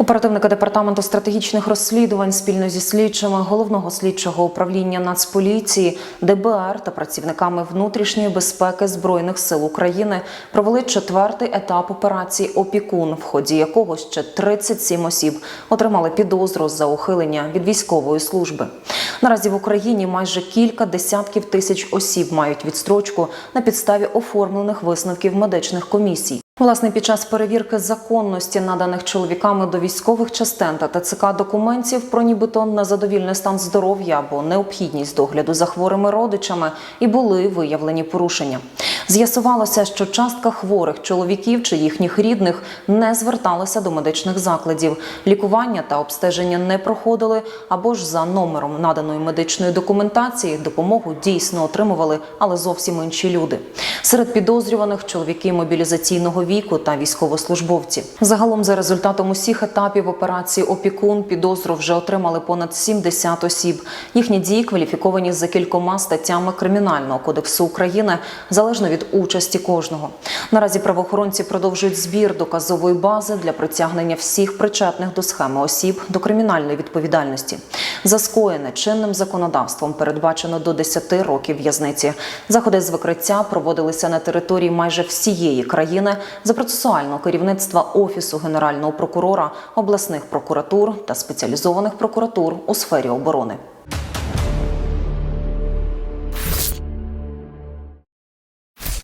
Оперативники департаменту стратегічних розслідувань спільно зі слідчими головного слідчого управління Нацполіції, ДБР та працівниками внутрішньої безпеки збройних сил України провели четвертий етап операції Опікун, в ході якого ще 37 осіб отримали підозру за ухилення від військової служби. Наразі в Україні майже кілька десятків тисяч осіб мають відстрочку на підставі оформлених висновків медичних комісій. Власне, під час перевірки законності наданих чоловіками до військових частин та ТЦК документів про нібито незадовільний стан здоров'я або необхідність догляду за хворими родичами і були виявлені порушення. З'ясувалося, що частка хворих чоловіків чи їхніх рідних не зверталися до медичних закладів. Лікування та обстеження не проходили, або ж за номером наданої медичної документації допомогу дійсно отримували, але зовсім інші люди. Серед підозрюваних чоловіки мобілізаційного віку та військовослужбовці. Загалом, за результатом усіх етапів операції Опікун підозру вже отримали понад 70 осіб. Їхні дії кваліфіковані за кількома статтями Кримінального кодексу України залежно від участі кожного. Наразі правоохоронці продовжують збір доказової бази для притягнення всіх причетних до схеми осіб до кримінальної відповідальності. За скоєне чинним законодавством передбачено до 10 років в'язниці. Заходи з викриття проводилися на території майже всієї країни за процесуального керівництва Офісу Генерального прокурора, обласних прокуратур та спеціалізованих прокуратур у сфері оборони.